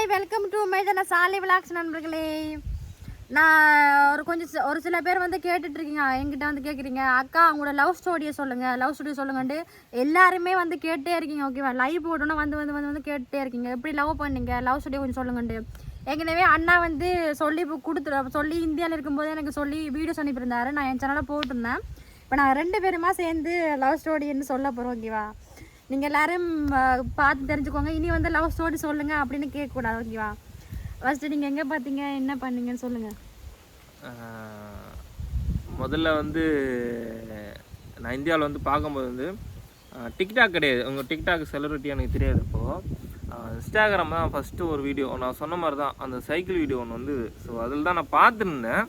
Hi welcome to மைதன சாலை vlogs நண்பர்களே. நான் ஒரு கொஞ்சம் ஒரு சில பேர் வந்து கேட்டுட்ருக்கீங்க. என்கிட்ட வந்து கேட்குறீங்க அக்கா அவங்களோட லவ் ஸ்டோரியை சொல்லுங்கள் லவ் ஸ்டோரி சொல்லுங்கன்ட்டு எல்லாருமே வந்து கேட்டே இருக்கீங்க ஓகேவா லைவ் போட்டோன்னா வந்து வந்து வந்து வந்து கேட்டே இருக்கீங்க. எப்படி லவ் பண்ணீங்க? லவ் ஸ்டோரி கொஞ்சம் சொல்லுங்கன்ட்டு. ஏற்கனவே அண்ணா வந்து சொல்லி கு- கொடுத்துரு சொல்லி இந்தியாவில் இருக்கும்போது எனக்கு சொல்லி வீடியோஸ் அனுப்பியிருந்தாரு. நான் என் சேனலில் போட்டிருந்தேன். இப்போ நான் ரெண்டு பேருமா சேர்ந்து லவ் ஸ்டோரின்னு சொல்ல போகிறோம் ஓகேவா நீங்கள் எல்லோரும் பார்த்து தெரிஞ்சுக்கோங்க. இனி வந்து லவ் ஸ்டோரி சொல்லுங்கள் அப்படின்னு கேட்கக்கூடாது ஓகேவா ஃபஸ்ட்டு நீங்கள் எங்கே பார்த்தீங்க? என்ன பண்ணீங்கன்னு சொல்லுங்கள் முதல்ல வந்து நான் இந்தியாவில் வந்து பார்க்கும்போது வந்து டிக்டாக் கிடையாது. உங்கள் டிக்டாக் செலிபிரிட்டி எனக்கு தெரியாது இப்போது இன்ஸ்டாகிராம் தான் ஃபஸ்ட்டு ஒரு வீடியோ நான் சொன்ன மாதிரி தான் அந்த சைக்கிள் வீடியோ ஒன்று வந்து ஸோ அதில் தான் நான் பார்த்துருந்தேன்.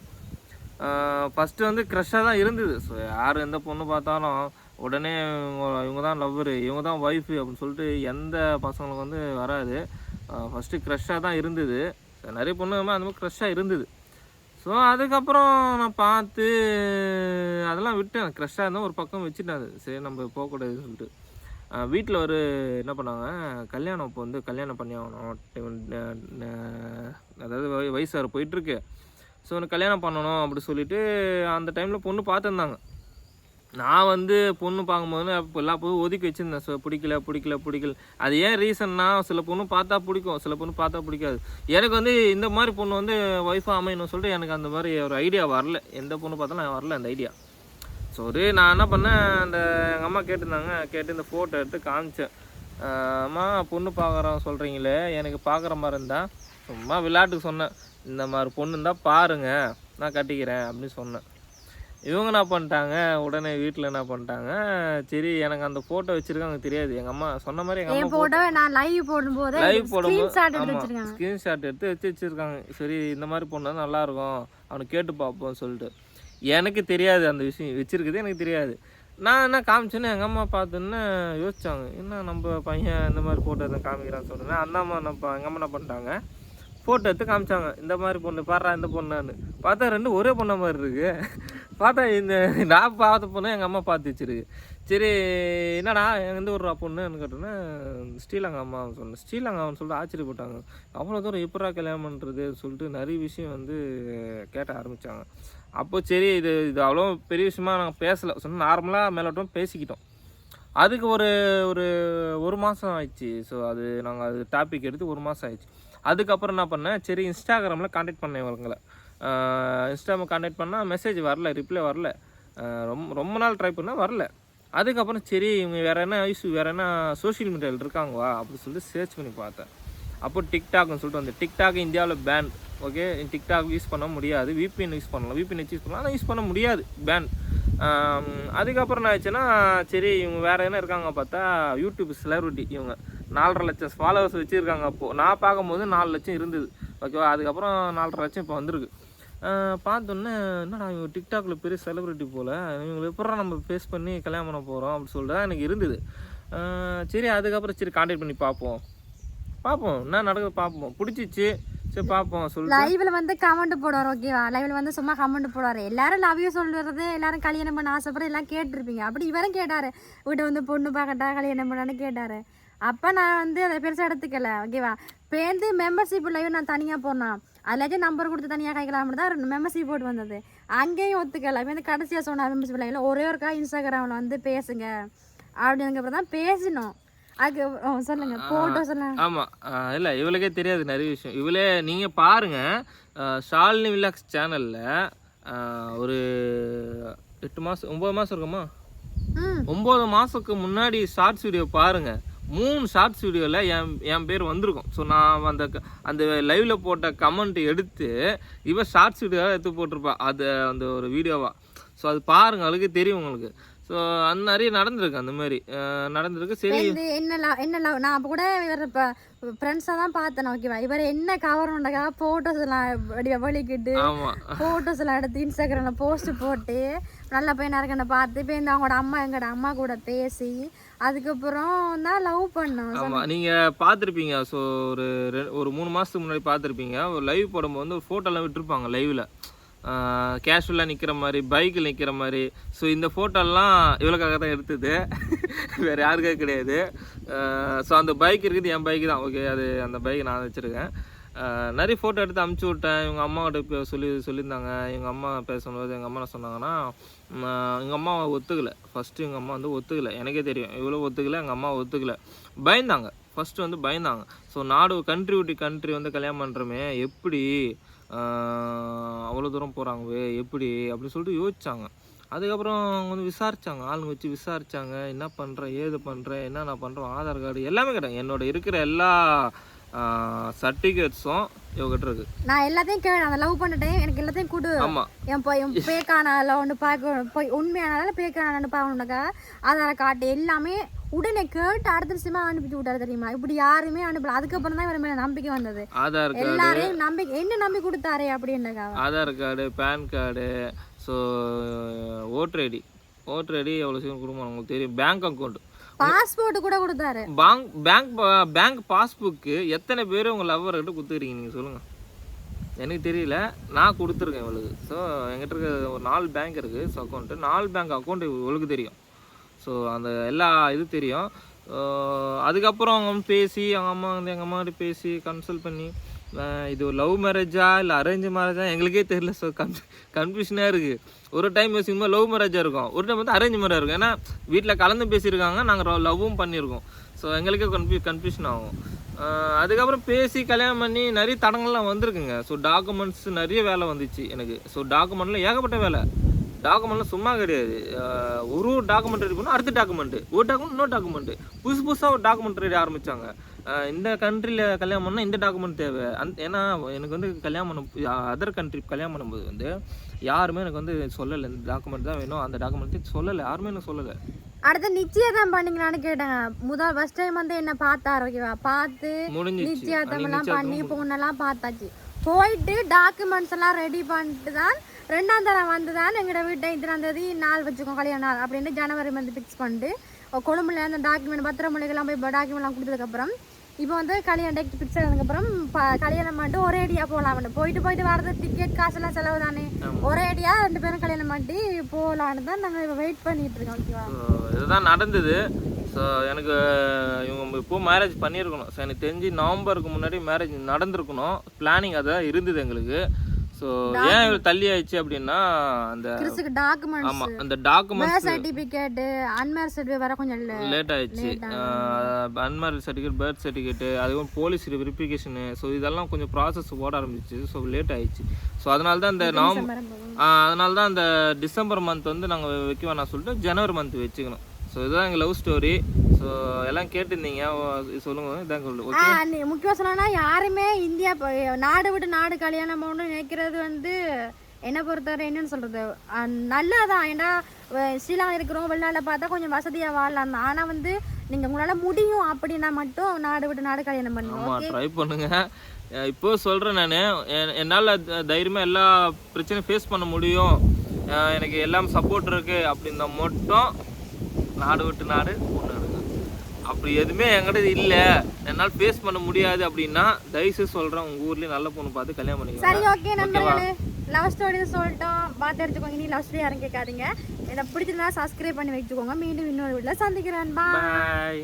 ஃபஸ்ட்டு வந்து க்ரெஷ்ஷாக தான் இருந்தது. ஸோ யார் எந்த பொண்ணு பார்த்தாலும் உடனே இவங்க இவங்க தான் லவ்வரு இவங்க தான் ஒய்ஃபு அப்படின்னு சொல்லிட்டு எந்த பசங்களுக்கு வந்து வராது. ஃபஸ்ட்டு க்ரஷ்ஷாக தான் இருந்தது. நிறைய பொண்ணுங்க அந்த மாதிரி க்ரஷ்ஷாக இருந்தது. ஸோ அதுக்கப்புறம் நான் பார்த்து அதெல்லாம் விட்டேன். க்ரஷ்ஷாக இருந்தால் ஒரு பக்கம் வச்சுட்டேன் அது சரி நம்ம போகக்கூடாதுன்னு சொல்லிட்டு. வீட்டில் ஒரு என்ன பண்ணாங்க கல்யாணம் இப்போ வந்து கல்யாணம் பண்ணி ஆகணும். அதாவது வய- வயசு வேறு போயிட்டுருக்கு. ஸோ எனக்கு கல்யாணம் பண்ணணும் அப்படி சொல்லிவிட்டு அந்த டைமில் பொண்ணு பார்த்துருந்தாங்க. நான் வந்து பொண்ணு பார்க்கும்போது அப்போ எல்லா பொண்ணும் ஒதுக்கி வச்சுருந்தேன். ஸோ பிடிக்கல பிடிக்கல பிடிக்கல. அது ஏன் ரீசன்னா சில பொண்ணு பார்த்தா பிடிக்கும். சில பொண்ணு பார்த்தா பிடிக்காது. எனக்கு வந்து இந்த மாதிரி பொண்ணு வந்து ஒய்ஃபாக அமையணும்னு சொல்லிட்டு எனக்கு அந்த மாதிரி ஒரு ஐடியா வரல. எந்த பொண்ணு பார்த்தாலும் வரல அந்த ஐடியா ஸோ ஒரு நான் என்ன பண்ணேன் அந்த எங்கள் அம்மா கேட்டிருந்தாங்க கேட்டு இந்த ஃபோட்டோ எடுத்து காமிச்சேன். அம்மா பொண்ணு பார்க்குறோம் சொல்கிறீங்களே எனக்கு பார்க்குற மாதிரி இருந்தால் சும்மா விளையாட்டுக்கு சொன்னேன். இந்த மாதிரி பொண்ணு இருந்தால் பாருங்க நான் கட்டிக்கிறேன் அப்படின்னு சொன்னேன். இவங்க என்ன பண்ணிட்டாங்க? உடனே வீட்டில் என்ன பண்ணிட்டாங்க? சரி எனக்கு அந்த ஃபோட்டோ வச்சுருக்காங்க தெரியாது. எங்கள் அம்மா சொன்ன மாதிரி எங்கள் அம்மா போட்டோ நான் லைவ் போடும்போது லைவ் போடும்போது ஸ்க்ரீன்ஷாட் எடுத்து ஆமாம் ஸ்க்ரீன்ஷாட் எடுத்து வச்சு வச்சுருக்காங்க. சரி இந்த மாதிரி பொண்ணு நல்லா இருக்கும். அவனுக்கு கேட்டு பார்ப்போம்னு சொல்லிட்டு. எனக்கு தெரியாது அந்த விஷயம். வச்சிருக்குது எனக்கு தெரியாது. நான் என்ன காமிச்சேன்னு எங்கள் அம்மா பார்த்துன்னு யோசிச்சாங்க. என்ன நம்ம பையன் இந்த மாதிரி ஃபோட்டோ எதுவும் காமிக்கிறான்னு சொல்கிறேன் அந்த அம்மா நம்ம எங்கள் அம்மா என்ன பண்ணிட்டாங்க? ஃபோட்டோ எடுத்து காமிச்சாங்க. இந்த மாதிரி பொண்ணு பாடுறா இந்த பொண்ணான்னு. பார்த்தா ரெண்டு ஒரே பொண்ணை மாதிரி இருக்கு. பார்த்தா இந்த நான் பார்த்த பொண்ணு எங்கள் அம்மா பார்த்து வச்சிருக்கு. சரி என்னடா எந்த ஊர்ரா பொண்ணுன்னு கேட்டோன்னே ஸ்ரீலங்கா அம்மா சொன்னேன் ஸ்ரீலங்கான்னு சொல்லிட்டு ஆச்சரியப்பட்டாங்க. அவ்வளோ தூரம் எப்படா கல்யாணம் பண்ணுறது சொல்லிட்டு நிறைய விஷயம் வந்து கேட்ட ஆரம்பித்தாங்க அப்போ சரி இது இது அவ்வளோ பெரிய விஷயமா நாங்கள் பேசலை. சொன்னால் நார்மலாக மேலோட்டம் பேசிக்கிட்டோம். அதுக்கு ஒரு ஒரு ஒரு மாதம் ஆயிடுச்சு. ஸோ அது நாங்கள் அது டாபிக் எடுத்து ஒரு மாதம் ஆயிடுச்சு. அதுக்கப்புறம் என்ன பண்ணேன்? சரி இன்ஸ்டாகிராமில் காண்டாக்ட் பண்ணேன் இவங்களை. இன்ஸ்டாகிராம் காண்டாக்ட் பண்ணால் மெசேஜ் வரல ரிப்ளை வரல. ரொம்ப ரொம்ப நாள் ட்ரை பண்ணால் வரல. அதுக்கப்புறம் சரி இவங்க வேறு என்ன இஷ்யூ வேறு என்ன சோஷியல் மீடியாவில் இருக்காங்கவா? அப்படின்னு சொல்லிட்டு சர்ச் பண்ணி பார்த்தேன். அப்போ டிக்டாக்னு சொல்லிட்டு வந்து டிக்டாக் இந்தியாவில் பேன் ஓகே டிக்டாக் யூஸ் பண்ண முடியாது. விபிஎன் யூஸ் பண்ணலாம். விபிஎன் யூஸ் பண்ணலாம். ஆனால் யூஸ் பண்ண முடியாது. பேன் அதுக்கப்புறம் என்ன ஆச்சுன்னா சரி இவங்க வேறு என்ன இருக்காங்க பார்த்தா யூடியூப் செலிபிரிட்டி இவங்க. நாலரை லட்சம் ஃபாலோவர்ஸ் வச்சுருக்காங்க அப்போது நான் பார்க்கும்போது நாலு லட்சம் இருந்தது. ஓகேவா அதுக்கப்புறம் நாலரை லட்சம் இப்போ வந்திருக்கு. பார்த்தோன்னே என்னடா இவங்க டிக்டாக்ல பெரிய செலிப்ரிட்டி போல். இவங்களை எப்படா நம்ம ஃபேஸ் பண்ணி கல்யாணம் பண்ண போகிறோம் அப்படின்னு சொல்லிட்டு தான் எனக்கு இருந்தது. சரி அதுக்கப்புறம் சரி காண்டாக்ட் பண்ணி பார்ப்போம். பார்ப்போம். என்ன நடக்குது பார்ப்போம். பிடிச்சிச்சு. சரி பார்ப்போம் சொல்லு லைவ்ல வந்து கமெண்ட் போடுவார் ஓகேவா லைவ்ல வந்து சும்மா கமெண்ட் போடுவார். எல்லாரும் லவ் யூ சொல்றது எல்லாரும் கல்யாணம் பண்ண ஆசைப்பட எல்லாம் கேட்டிருப்பீங்க. அப்படி இவரும் கேட்டாரு. வீட்டை வந்து பொண்ணு பார்க்கட்டா கல்யாணம் பண்ணான்னு கேட்டாரு. அப்போ நான் வந்து அதை பெருசாக எடுத்துக்கல ஓகேவா பேருந்து மெம்பர்ஷிப் லைவ் நான் தனியாக போனேன் அதுலாச்சும் நம்பர் கொடுத்து தனியாக கைக்கலாம் தான் மெம்பர்ஷிப் போட்டு வந்தது. அங்கேயும் ஒத்துக்கல. இப்போ வந்து கடைசியாக சொன்ன மெம்பர்ஷிப் லைவ்ல ஒரே ஒருக்கா இன்ஸ்டாகிராமில் வந்து பேசுங்க அப்படிங்கிறப்ப தான் பேசினோம். அதுக்கு சொல்லுங்க போட்டோ சொல்லுங்க ஆமாம் இல்லை இவளுக்கே தெரியாது நிறைய விஷயம். இவளே நீங்கள் பாருங்கள் ஷாலினி விலாக்ஸ் சேனலில் ஒரு எட்டு மாதம் ஒம்பது மாதம் இருக்குமா? ஒம்பது மாதத்துக்கு முன்னாடி ஷார்ட்ஸ் வீடியோ பாருங்கள் மூணு ஷார்ட்ஸ் வீடியோவில் என் என் பேர் வந்திருக்கும். ஸோ நான் அந்த க- அந்த லைவில் போட்ட கமெண்ட் எடுத்து இவன் ஷார்ட்ஸ் வீடியோவாக எடுத்து போட்டிருப்பா. அது அந்த ஒரு வீடியோவாக ஸோ அது பாருங்கள் அதுக்கு தெரியும் உங்களுக்கு. ஸோ அந்த நிறைய நடந்திருக்கு அந்த மாதிரி. நடந்திருக்கு. சரி. என்ன என்ன நான் அப்போ கூட இவர் இப்போ ஃப்ரெண்ட்ஸாக தான் பார்த்தேன் ஓகேவா இவர் என்ன கவர்மெண்ட்டுக்காக ஃபோட்டோஸ் எல்லாம் ஆமாம் ஃபோட்டோஸ் எல்லாம் எடுத்து இன்ஸ்டாகிராமில் போஸ்ட் போட்டு நல்ல பையனாக இருக்கேன்னு பார்த்து இப்போ இந்த அவங்களோட அம்மா எங்களோட அம்மா கூட பேசி அதுக்கப்புறம் தான் லவ் பண்ணோம். ஆமாம் நீங்கள் பார்த்துருப்பீங்க ஸோ ஒரு ஒரு மூணு மாதத்துக்கு முன்னாடி பார்த்துருப்பீங்க. ஒரு லைவ் போடும்போது வந்து ஒரு ஃபோட்டோலாம் விட்டுருப்பாங்க லைவில் கேஷுவலாக நிற்கிற மாதிரி பைக்கில் நிற்கிற மாதிரி. ஸோ இந்த ஃபோட்டோலாம் இவளுக்காக தான் எடுத்தது. வேறு யாருக்காக கிடையாது. ஸோ அந்த பைக் இருக்குது என் பைக்கு தான். ஓகே அது அந்த பைக் நான் வச்சுருக்கேன். நிறைய ஃபோட்டோ எடுத்து அமுச்சு விட்டேன். இவங்க அம்மாவோட இப்போ சொல்லி சொல்லியிருந்தாங்க. எங்கள் அம்மா பேசும்போது எங்கள் அம்மா என்ன சொன்னாங்கன்னா எங்கள் அம்மா ஒத்துக்கலை. ஃபஸ்ட்டு எங்கள் அம்மா வந்து ஒத்துக்கலை. எனக்கே தெரியும். இவ்வளோ ஒத்துக்கலை எங்கள் அம்மா ஒத்துக்கலை. பயந்தாங்க. ஃபஸ்ட்டு வந்து பயந்தாங்க. ஸோ நாடு கண்ட்ரி விட்டு கண்ட்ரி வந்து கல்யாணம் பண்ணுறோமே எப்படி? அவ்வளோ தூரம் போகிறாங்க எப்படி? அப்படின்னு சொல்லிட்டு யோசிச்சாங்க. அதுக்கப்புறம் அவங்க வந்து விசாரிச்சாங்க. ஆளுங்க வச்சு விசாரிச்சாங்க. என்ன பண்ணுறேன் ஏது பண்ணுறேன் என்ன நான் பண்ணுறேன் ஆதார் கார்டு எல்லாமே கிடையாது. என்னோட இருக்கிற எல்லா சர்டிஃபிகேட்ஸும் இவகிட்ட இருக்கு. நான் எல்லாத்தையும் கே அந்த லவ் பண்ணிட்டேன் எனக்கு எல்லாத்தையும் கொடு ஆமாம் என் போய் என் பேக்கானால ஒன்று பார்க்க போய் உண்மையானால பேக்கானான்னு பார்க்கணுனாக்கா ஆதார் கார்டு எல்லாமே உடனே கேட்டு அடுத்த நிமிஷமா அனுப்பிச்சு விட்டாரு தெரியுமா? இப்படி யாருமே அனுப்பல. அதுக்கப்புறம் தான் இவர் மேல நம்பிக்கை வந்தது. ஆதார் கார்டு எல்லாரையும் நம்பிக்கை என்ன நம்பி கொடுத்தாரே அப்படின்னாக்கா Aadhaar card PAN card so voter ID voter ID எவ்வளோ சீக்கிரம் கொடுக்கணும் உங்களுக்கு தெரியும். பேங்க் அக்கௌண்ட் பாஸ்போர்ட் கூட கொடுத்தாரு. பேங்க் பேங்க் பேங்க் பாஸ்புக்கு எத்தனை பேர் உங்கள் லவ்வர்கிட்ட கொடுத்துக்கிறீங்க நீங்கள் சொல்லுங்கள் எனக்கு தெரியல. நான் கொடுத்துருக்கேன் இவளுக்கு. ஸோ என்கிட்ட இருக்க ஒரு நாலு பேங்க் இருக்குது ஸோ அக்கௌண்ட்டு நாலு பேங்க் அக்கௌண்ட் இவளுக்கு தெரியும். ஸோ அந்த எல்லா இது தெரியும். அதுக்கப்புறம் அவங்க பேசி அவங்க அம்மா வந்து எங்கள் அம்மா கிட்ட பேசி கன்சல்ட் பண்ணி இது லவ் மேரேஜா இல்லை அரேஞ்ச் மேரேஜா எங்களுக்கே தெரியல. ஸோ கன் கன்ஃபியூஷனாக இருக்குது ஒரு டைம் யோசிக்கும்போது லவ் மேரேஜாக இருக்கும். ஒரு டைம் வந்து அரேஞ்ச் மேரேஜ் இருக்கும். ஏன்னா வீட்டில் கலந்து பேசியிருக்காங்க. நாங்கள் லவ்வும் பண்ணியிருக்கோம். ஸோ எங்களுக்கே கன்ஃபியூ கன்ஃபியூஷன் ஆகும். அதுக்கப்புறம் பேசி கல்யாணம் பண்ணி நிறைய தடங்கள்லாம் வந்திருக்குங்க. ஸோ டாக்குமெண்ட்ஸ் நிறைய வேலை வந்துச்சு எனக்கு. ஸோ டாக்குமெண்ட்டில் ஏகப்பட்ட வேலை. டாக்குமெண்ட்லாம் சும்மா கிடையாது. அஹ் ஒரு டாக்குமெண்ட் ரெடி பண்ணால் அடுத்த டாக்குமெண்ட் ஒரு டாக்குமெண்ட் இன்னொரு டாக்குமெண்ட் புதுசு புதுசாக ஒரு டாக்குமெண்ட் ரெடி ஆரம்பித்தாங்க இந்த கண்ட்ரியில் கல்யாணம் பண்ணால் இந்த டாக்குமெண்ட் தேவை. அந் ஏன்னா எனக்கு வந்து கல்யாணம் பண்ண அதர் கண்ட்ரி கல்யாணம் பண்ணும்போது வந்து யாருமே எனக்கு வந்து சொல்லலை. இந்த டாக்குமெண்ட் தான் வேணும். அந்த டாக்குமெண்ட் சொல்லலை. யாருமே எனக்கு சொல்லலை. அடுத்து நிச்சயதார்த்தம் பண்ணீங்களான்னு கேட்டாங்க. முதல் ஃபர்ஸ்ட் டைம் வந்து என்ன பார்த்தாரு ஓகேவா பார்த்து நிச்சயதார்த்தம் எல்லாம் பண்ணி பொண்ணெல்லாம் பார்த்தாச்சு. போயிட்டு டாக்குமெண்ட்ஸ் எல்லாம் ரெடி பண்ணிட்டு தான் ரெண்டாம் தரம் வந்து தான் எங்களோட வீட்டை இத்தனாம் தேதி நாள் வச்சுக்கோம் கல்யாண நாள் அப்படின்ட்டு ஜனவரி வந்து ஃபிக்ஸ் பண்ணிட்டு கொழும்புல அந்த டாக்குமெண்ட் பத்திரமொழிகள்லாம் போய் டாக்குமெண்ட்லாம் கொடுத்ததுக்கப்புறம் இப்போ வந்து கல்யாணம் டேட் ஃபிக்ஸ் ஆனதுக்கப்புறம் கல்யாணம் பண்ணிட்டு ஒரே அடியாக போகலாம் போயிட்டு போயிட்டு வரது டிக்கெட் காசெல்லாம் செலவு தானே. ஒரே அடியாக ரெண்டு பேரும் கல்யாணம் பண்ணிட்டு போகலான்னு தான் நாங்கள் இப்போ வெயிட் பண்ணிட்டு இருக்கோம் ஓகேவா இதுதான் நடந்தது. ஸோ எனக்கு இவங்க இப்போ மேரேஜ் பண்ணியிருக்கணும். ஸோ எனக்கு தெரிஞ்சு நவம்பருக்கு முன்னாடி மேரேஜ் நடந்திருக்கணும். பிளானிங் அதான் இருந்தது எங்களுக்கு. ஸோ ஏன் இவ்வளோ தள்ளி ஆயிடுச்சு அப்படின்னா அந்த கிறிஸ்துக்கு டாக்குமெண்ட்ஸ் ஆமாம் அந்த document birth certificate unmarried certificate வர கொஞ்சம் லேட் ஆயிடுச்சு அன்மேரிட் சர்டிஃபிகேட் பர்த் சர்டிஃபிகேட் அதுவும் போலீஸ் வெரிஃபிகேஷனு ஸோ இதெல்லாம் கொஞ்சம் ப்ராசஸ் ஓட ஆரம்பிச்சு ஸோ லேட் ஆயிடுச்சு ஸோ அதனால தான் இந்த நவம்பர் அதனால தான் அந்த டிசம்பர் மந்த் வந்து நாங்கள் வைக்க வேணாம் சொல்லிட்டு ஜனவரி மந்த் வச்சுக்கணும். ஸோ இதுதான் எங்கள் லவ் ஸ்டோரி ஸோ எல்லாம் கேட்டிருந்தீங்க. சொல்லுங்க இதான் சொல்லு. முக்கியம் சொல்லணும்னா யாருமே இந்தியா நாடு விட்டு நாடு கல்யாணம் பண்ணணும்னு நினைக்கிறது வந்து என்னை பொறுத்தவரை என்னன்னு சொல்றது? அஹ் நல்லதுதான் ஏன்னா ஸ்ரீலங்கா இருக்கிறோம் வெளிநாட்டில் பார்த்தா கொஞ்சம் வசதியாக வாழலாம் ஆனால் வந்து நீங்கள் உங்களால் முடியும் அப்படின்னா மட்டும் நாடு விட்டு நாடு கல்யாணம் பண்ணுங்க. ஆமாம் ட்ரை பண்ணுங்க. இப்போ சொல்கிறேன் நான். என்னால் தைரியமாக எல்லா பிரச்சனையும் ஃபேஸ் பண்ண முடியும். எனக்கு எல்லாம் சப்போர்ட் இருக்குது அப்படின்னா மட்டும் நாடு விட்டு நாடு பொண்ணு எடுங்க அப்படி எதுவுமே என்கிட்ட இல்லை. என்னால் ஃபேஸ் பண்ண முடியாது அப்படின்னா தயவுசெய்து சொல்கிறேன் உங்கள் ஊர்லேயே நல்ல பொண்ணு பார்த்து கல்யாணம் பண்ணிக்கோங்க. சரி ஓகே நண்பர்களே. லவ் ஸ்டோரி சொல்லிட்டோம். பார்த்து எடுத்துக்கோங்க. இனி லவ் ஸ்டோரி யாரும் கேட்காதீங்க. இதை பிடிச்சிருந்தா சப்ஸ்கிரைப் பண்ணி வச்சுக்கோங்க. மீண்டும் இன்னொரு வீட்டில் சந்திக்கிறேன். பாய்